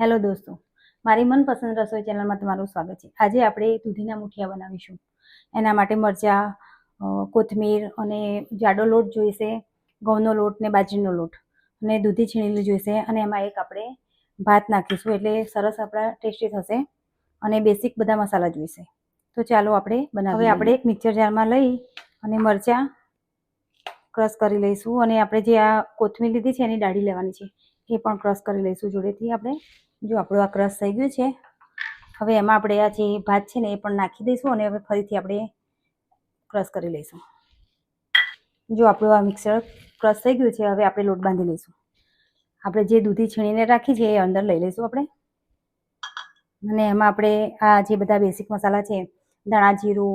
Hello દોસ્તો મારી મનપસંદ રસોઈ ચેનલમાં તમારું સ્વાગત છે. આજે આપણે દૂધીના મુઠિયા બનાવીશું. એના માટે મરચાં કોથમીર અને જાડો લોટ જોઈશે ઘઉંનો લોટ ને બાજરીનો લોટ અને દૂધી છીણેલી જોઈશે અને એમાં એક આપણે ભાત નાખીશું એટલે સરસ આપણા ટેસ્ટી થશે અને બેસિક બધા મસાલા જોઈશે. તો ચાલો આપણે બનાવીએ હવે આપણે એક મિક્સર જારમાં લઈ અને મરચાં ક્રશ કરી લઈશું અને આપણે જે આ કોથમીર લીધી છે એની દાઢી લેવાની છે એ પણ ક્રશ કરી લઈશું જોડેથી આપણે. જો આપણું આ ક્રશ થઈ ગયું છે, હવે એમાં આપણે આ જે ભાત છે ને એ પણ નાખી દઈશું અને હવે ફરીથી આપણે ક્રશ કરી લઈશું. જો આપણું આ મિક્સર ક્રશ થઈ ગયું છે, હવે આપણે લોટ બાંધી લઈશું. આપણે જે દૂધી છીણીને રાખી છે એ અંદર લઈ લઈશું આપણે. અને એમાં આપણે આ જે બધા બેસિક મસાલા છે, ધાણા જીરું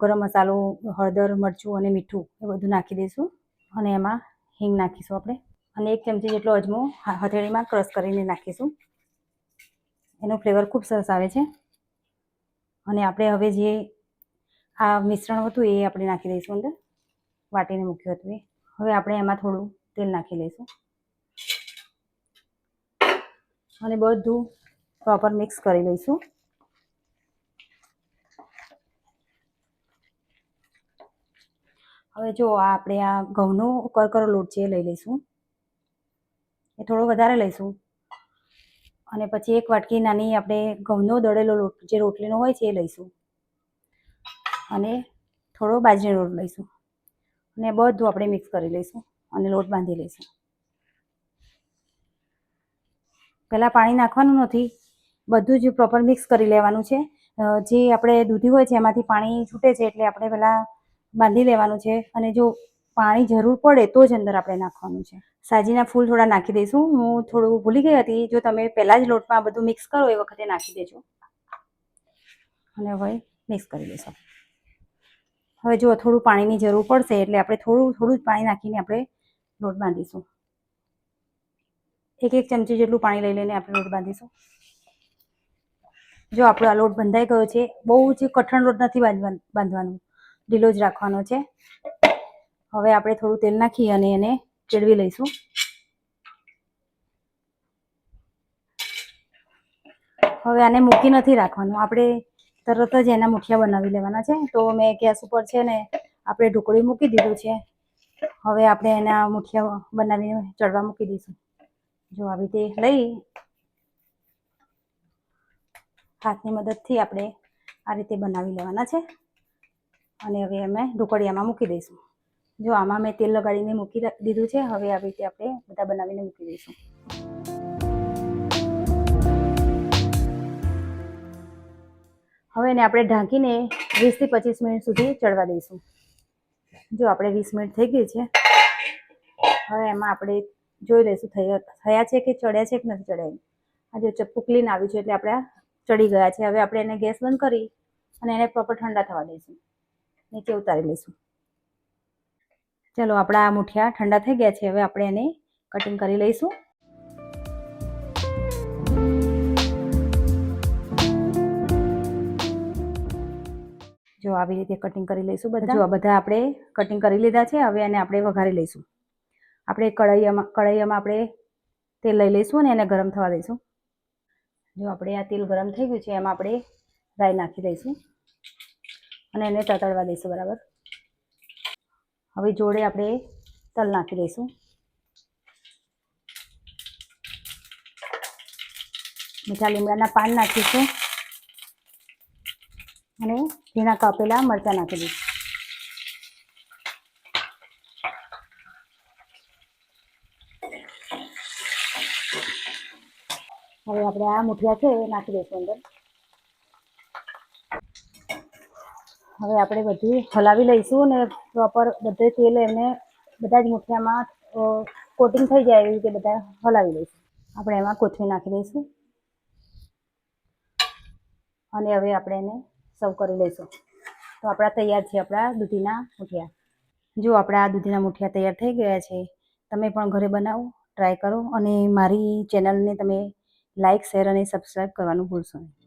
ગરમ મસાલો, હળદર, મરચું અને મીઠું એ બધું નાખી દઈશું. અને એમાં હિંગ નાખીશું આપણે. અને એક ચમચી જેટલો અજમો હથેળીમાં ક્રશ કરીને નાખીશું. એનો ફ્લેવર ખૂબ સરસ આવે છે. અને આપણે હવે જે આ મિશ્રણ હતું એ આપણે નાખી દઈશું અંદર. વાટીને મૂક્યું હતું એ. હવે આપણે એમાં થોડું તેલ નાખી લઈશું. અને બધું પ્રોપર મિક્સ કરી લઈશું. હવે જો આપણે આ ઘઉંનો કરકરો લોટ છે એ લઈ લઈશું. એ થોડો વધારે લઈશું. અને પછી એક વાટકી નાની આપણે ઘઉંનો દળેલો લોટ, જે રોટલીનો હોય છે એ લઈશું. અને થોડો બાજરીનો લોટ લઈશું. અને બધું આપણે મિક્સ કરી લઈશું અને લોટ બાંધી લઈશું. પહેલાં પાણી નાખવાનું નથી, બધું જ પ્રોપર મિક્સ કરી લેવાનું છે. જે આપણે દૂધી હોય છે એમાંથી પાણી છૂટે છે એટલે આપણે પહેલાં બાંધી લેવાનું છે. અને જો પાણી જરૂર પડે તો જ અંદર આપણે નાખવાનું છે. સાજીના ફૂલ થોડા નાખી દઈશું. હું થોડું ભૂલી ગઈ હતી. જો તમે પહેલાં જ લોટમાં બધું મિક્સ કરો એ વખતે નાખી દેજો. અને હવે મિક્સ કરી દઈશું. હવે જો થોડું પાણીની જરૂર પડશે એટલે આપણે થોડું થોડું જ પાણી નાખીને આપણે લોટ બાંધીશું. એક એક ચમચી જેટલું પાણી લઈ લઈને આપણે લોટ બાંધીશું. જો આપણો આ લોટ બંધાઈ ગયો છે, બહુ જ કઠણ લોટ નથી બાંધવાનો બાંધવાનું. ઢીલો જ રાખવાનો છે. હવે આપણે થોડું તેલ નાખી અને એને ચેડવી લઈશું. હવે આને મૂકી નથી રાખવાનું. આપણે તરત જ એના મુઠિયા બનાવી લેવાના છે. તો મેં ગેસ ઉપર છે ને આપણે ઢોકળી મૂકી દીધું છે. હવે આપણે એના મુઠિયા બનાવીને ચડવા મૂકી દઈશું. જો આવી રીતે લઈ હાથની મદદથી આપણે આ રીતે બનાવી લેવાના છે. અને હવે અમે ઢોકળિયામાં મૂકી દઈશું. જો આમાં મેં તેલ લગાડીને મૂકી દીધું છે, હવે આવી રીતે આપણે બધા બનાવીને મૂકી દઈશું. હવે એને આપણે ઢાંકીને વીસથી પચીસ મિનિટ સુધી ચડવા દઈશું. જો આપણે વીસ મિનિટ થઈ ગઈ છે, હવે એમાં આપણે જોઈ લઈશું, થયા છે કે ચડ્યા છે કે નથી ચડ્યા આ જો ચપ્પુ ક્લીન આવ્યું છે એટલે આપણે ચડી ગયા છે. હવે આપણે એને ગેસ બંધ કરી અને એને પ્રોપર ઠંડા થવા દઈશું. નીચે ઉતારી લઈશું. ચલો, આપણા આ મુઠિયા ઠંડા થઈ ગયા છે. હવે આપણે એને કટિંગ કરી લઈશું. જો, આવી રીતે કટિંગ કરી લઈશું બધા. જો બધા આપણે કટિંગ કરી લીધા છે. હવે એને આપણે વઘારી લઈશું. આપણે કઢાઈયામાં કઢાઈયામાં આપણે તેલ લઈ લઈશું અને એને ગરમ થવા દઈશું. જો, આપણે આ તેલ ગરમ થઈ ગયું છે, એમાં આપણે રાઈ નાખી દઈશું. અને એને તતડવા દઈશું, બરાબર? હવે જોડે આપણે તલ નાખી દઈશું. મીઠા લીમડાના પાન નાખીશું. અને ઝીણા કાપેલા મરચાં નાખી દઈશું. હવે આપણે આ મુઠિયા છે એ નાખી દઈશું અંદર. હવે આપણે બધું હલાવી લઈશું અને પ્રોપર બધે તેલ એમને બધા જ મુઠિયામાં કોટિંગ થઈ જાય એવી રીતે બધા હલાવી લઈશું આપણે એમાં કોથમીર નાખી દઈશું. અને હવે આપણે એને સર્વ કરી લઈશું. તો આપણા તૈયાર છે આપણા દૂધીના મુઠિયા. જો આપણા દૂધીના મુઠિયા તૈયાર થઈ ગયા છે, તમે પણ ઘરે બનાવો ટ્રાય કરો. અને મારી ચેનલને તમે લાઇક શેર અને સબસ્ક્રાઈબ કરવાનું ભૂલશો નહીં.